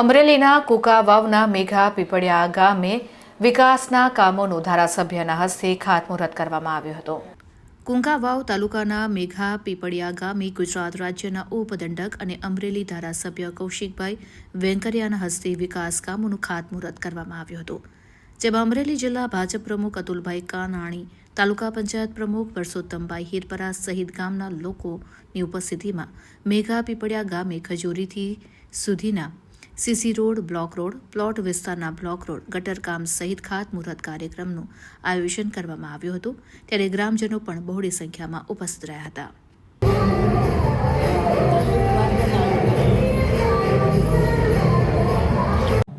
અમરેલીના કુકાવાવના મેઘા પીપળિયા ગામે વિકાસના કામોનું ધારાસભ્યના હસ્તે ખાતમુહૂર્ત કરવામાં આવ્યું હતું. કુંકાવાવ તાલુકાના મેઘા પીપળિયા ગામે ગુજરાત રાજ્યના ઉપદંડક અને અમરેલી ધારાસભ્ય કૌશિકભાઈ વેંકરિયાના હસ્તે વિકાસ કામોનું ખાતમુહૂર્ત કરવામાં આવ્યું હતું, જેમાં અમરેલી જિલ્લા ભાજપ પ્રમુખ અતુલભાઈ કાનાણી, તાલુકા પંચાયત પ્રમુખ પરસોત્તમભાઈ હિરપરા સહિત ગામના લોકોની ઉપસ્થિતિમાં મેઘા પીપળિયા ગામે ખજૂરીથી સુધીના CC road, block road, plot વિસ્તારના બ્લોક રોડ, ગટરકામ સહિત ખાતમુહૂર્ત કાર્યક્રમનું આયોજન કરવામાં આવ્યું હતું. ત્યારે ગ્રામજનો પણ બહોળી સંખ્યામાં ઉપસ્થિત રહ્યા હતા.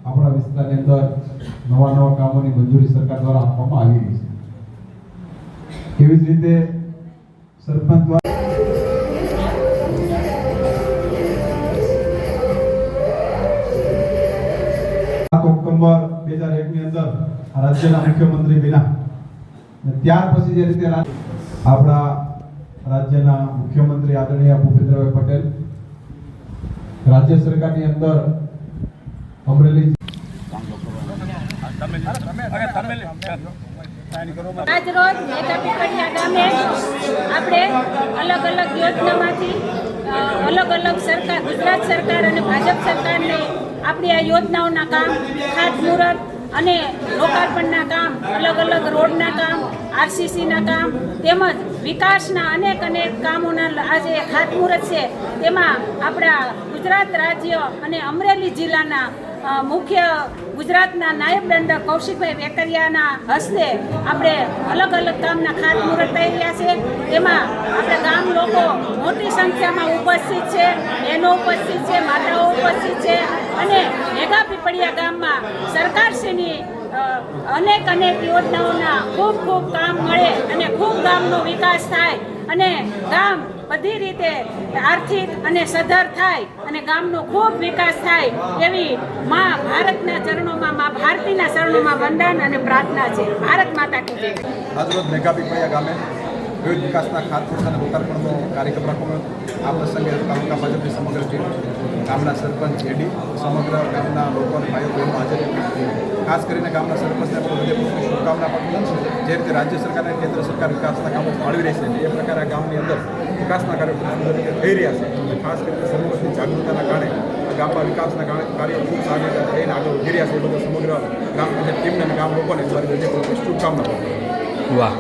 આપણા વિસ્તારની અંદર નવા નવા કામોની મંજૂરી સરકાર દ્વારા આપવામાં આવી છે. એવી રીતે સરપંચ દ્વારા બે હજાર એક ની અંદર રાજ્યના મુખ્યમંત્રી અને ત્યાર પછી જે રીતે આપણા રાજ્યના મુખ્યમંત્રી આદરણીય ભૂપેન્દ્રભાઈ પટેલ, રાજ્ય સરકારની અંદર અમરેલી આપણે અલગ અલગ યોજનામાંથી અલગ અલગ સરકાર, ગુજરાત સરકાર અને ભાજપ સરકારની આપણી આ યોજનાઓના કામ ખાતમુહૂર્ત અને લોકાર્પણના કામ, અલગ અલગ રોડના કામ, આરસીસીના કામ, તેમજ વિકાસના અનેક અનેક કામોના આજે ખાતમુહૂર્ત છે. તેમાં આપણા ગુજરાત રાજ્ય અને અમરેલી જિલ્લાના મુખ્ય ગુજરાતના નાયબ દંડક કૌશિકભાઈ વેકરિયાના હસ્તે આપણે અલગ અલગ કામના ખાતમુહૂર્ત થઈ રહ્યા છે. તેમાં આપણે ગામ લોકો મોટી સંખ્યામાં ઉપસ્થિત છે, એનો ઉપસ્થિત છે, માતાઓ ઉપસ્થિત છે અને મેઘા પીપળિયા ગામમાં સરકારશ્રીની અનેક અનેક યોજનાઓના ખૂબ ખૂબ કામ મળે અને ખૂબ ગામનો વિકાસ થાય અને ગામ બધી રીતે આર્થિક અને સધર થાય અને ગામનો ખૂબ વિકાસ થાય એવી મા ભારતના ચરણોમાં, મા ભારતીના ચરણોમાં વંદન અને પ્રાર્થના છે. ભારત માતા કી જય. આજરોજ મેઘા પીપળિયા ગામે વિવિધ વિકાસના ખાતમુહૂર્ત લોકાર્પણનો કાર્યક્રમ રાખવામાં આ પ્રસંગે તાલુકા ભાજપની સમગ્ર ટીમ, ગામના સરપંચ એડી સમગ્ર ગામના લોકો ભાઈઓ બહેનો હાજર ખાસ કરીને ગામના સરપંચને પણ હૃદયપૂર્વક શુભકામના પાઠવું છું. જે રીતે રાજ્ય સરકાર અને કેન્દ્ર સરકાર વિકાસના કામો ફાળવી રહી છે, એ પ્રકારે ગામની અંદર વિકાસના કાર્યો થઈ રહ્યા છે. ખાસ કરીને સરપંચની જાગૃતતાના કારણે ગામના વિકાસના કાર્યો ખૂબ સારી થઈને આગળ વધી રહ્યા છે. એ બધા સમગ્ર ગ્રામ પંચાયત ટીમને અને ગામ લોકોને મારી રીતે શુભકામના વાહ.